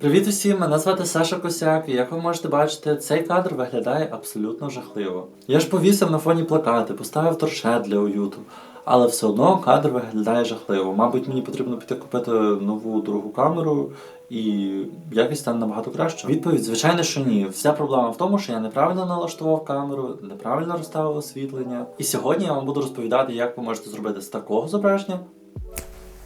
Привіт усім! Мене звати Саша Косяк, і як ви можете бачити, цей кадр виглядає абсолютно жахливо. Я ж повісив на фоні плакати, поставив торшет для уюту, але все одно кадр виглядає жахливо. Мабуть, мені потрібно піти купити нову дорогу камеру і якість стане набагато краще. Відповідь, звичайно, що ні. Вся проблема в тому, що я неправильно налаштував камеру, неправильно розставив освітлення. І сьогодні я вам буду розповідати, як ви можете зробити з такого зображення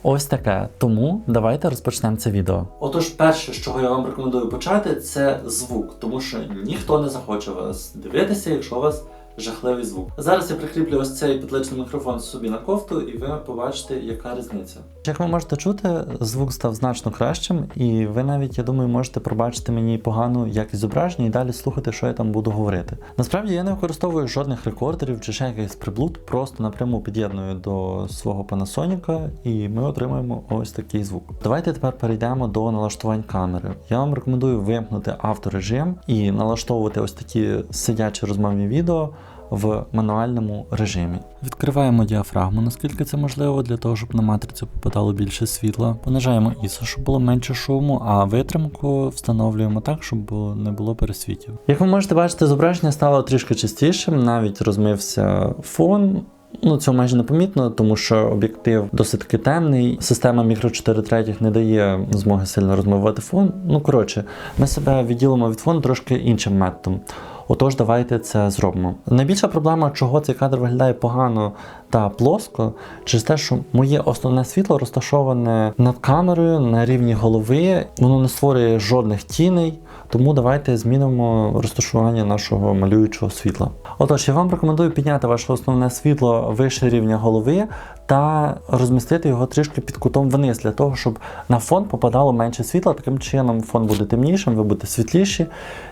Ось таке. Тому давайте розпочнемо це відео. Отож, перше, з чого я вам рекомендую почати, це звук, тому що ніхто не захоче вас дивитися, якщо у вас жахливий звук. Зараз я прикріплю ось цей підличний мікрофон собі на кофту, і ви побачите, яка різниця. Як ви можете чути, звук став значно кращим, і ви навіть, я думаю, можете пробачити мені погану якість зображення і далі слухати, що я там буду говорити. Насправді я не використовую жодних рекордерів чи ще якихось приблуд, просто напряму під'єдную до свого Panasonic і ми отримаємо ось такий звук. Давайте тепер перейдемо до налаштувань камери. Я вам рекомендую вимкнути авторежим і налаштовувати ось такі сидячі розмовні відео в мануальному режимі. Відкриваємо діафрагму, наскільки це можливо, для того, щоб на матрицю попадало більше світла. Понижаємо ISO, щоб було менше шуму, а витримку встановлюємо так, щоб не було пересвітів. Як ви можете бачити, зображення стало трішки чистішим, навіть розмився фон. Ну, це майже непомітно, тому що об'єктив досить таки темний. Система мікро 4 третіх не дає змоги сильно розмивати фон. Ну, коротше, ми себе відділимо від фону трошки іншим методом. Отож, давайте це зробимо. Найбільша проблема, чого цей кадр виглядає погано та плоско, через те, що моє основне світло розташоване над камерою на рівні голови, воно не створює жодних тіней. Тому давайте змінимо розташування нашого малюючого світла. Отож, я вам рекомендую підняти ваше основне світло вище рівня голови та розмістити його трішки під кутом вниз, для того, щоб на фон попадало менше світла. Таким чином фон буде темнішим, ви будете світліші,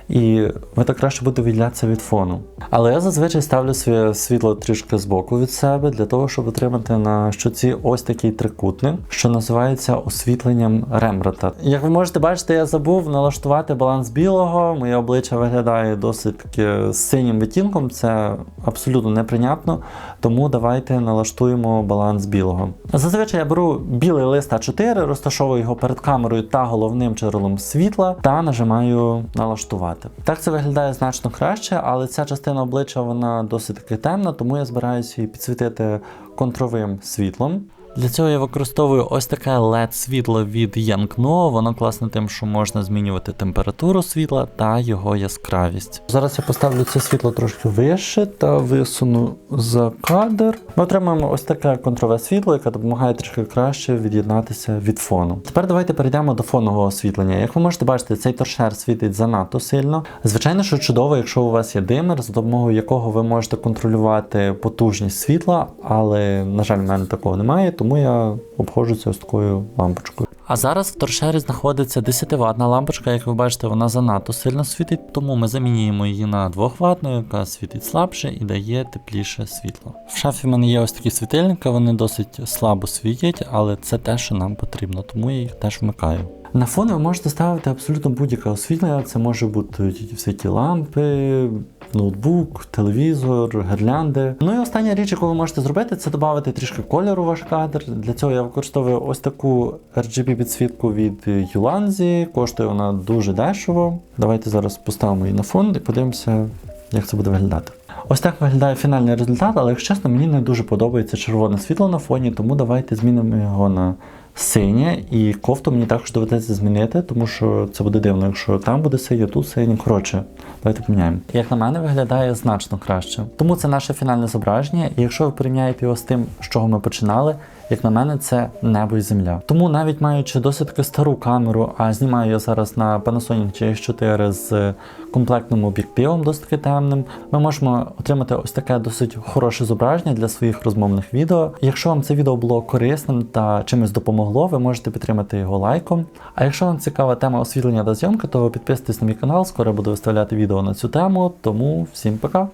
і ви так краще будете відділятися від фону. Але я зазвичай ставлю своє світло трішки збоку від себе, для того, щоб отримати на щоці ось такий трикутник, що називається освітленням Рембрата. Як ви можете бачити, я забув налаштувати баланс білого. Моє обличчя виглядає досить з синім відтінком, це абсолютно неприйнятно. Тому давайте налаштуємо баланс білого. Зазвичай я беру білий лист А4, розташовую його перед камерою та головним джерелом світла та нажимаю налаштувати. Так це виглядає значно краще, але ця частина обличчя вона досить таки темна, тому я збираюся її підсвітити контровим світлом. Для цього я використовую ось таке LED світло від Yankno. Воно класне тим, що можна змінювати температуру світла та його яскравість. Зараз я поставлю це світло трошки вище та висуну за кадр. Ми отримаємо ось таке контрове світло, яке допомагає трішки краще від'єднатися від фону. Тепер давайте перейдемо до фонового освітлення. Як ви можете бачити, цей торшер світить занадто сильно. Звичайно, що чудово, якщо у вас є димер, за допомогою якого ви можете контролювати потужність світла, але, на жаль, в мене такого немає тому я обходжуся ось такою лампочкою. А зараз в торшері знаходиться 10 ватна лампочка, як ви бачите, вона занадто сильно світить, тому ми замінюємо її на 2 ватну, яка світить слабше і дає тепліше світло. В шафі в мене є ось такі світильники, вони досить слабо світять, але це те, що нам потрібно, тому я їх теж вмикаю. На фон ви можете ставити абсолютно будь-яке освітлення, це може бути всякі лампи, ноутбук, телевізор, гірлянди. Ну і остання річ, яку ви можете зробити, це додати трішки кольору в ваш кадр. Для цього я використовую ось таку RGB підсвітку від Юланзі. Коштує вона дуже дешево. Давайте зараз поставимо її на фон і подивимося, як це буде виглядати. Ось так виглядає фінальний результат, але якщо чесно, мені не дуже подобається червоне світло на фоні, тому давайте змінимо його на синє, і кофту мені також доведеться змінити, тому що це буде дивно, якщо там буде синє, тут синє. Коротше, давайте поміняємо. Як на мене, виглядає значно краще. Тому це наше фінальне зображення, і якщо ви порівняєте його з тим, з чого ми починали, як на мене, це небо і земля. Тому навіть маючи досить таки стару камеру, а знімаю я зараз на Panasonic GH4 з комплектним об'єктивом, досить таки темним, ми можемо отримати ось таке досить хороше зображення для своїх розмовних відео. Якщо вам це відео було корисним та чимось допомогло, ви можете підтримати його лайком. А якщо вам цікава тема освітлення та зйомки, то підписуйтесь на мій канал, скоро буду виставляти відео на цю тему. Тому всім пока!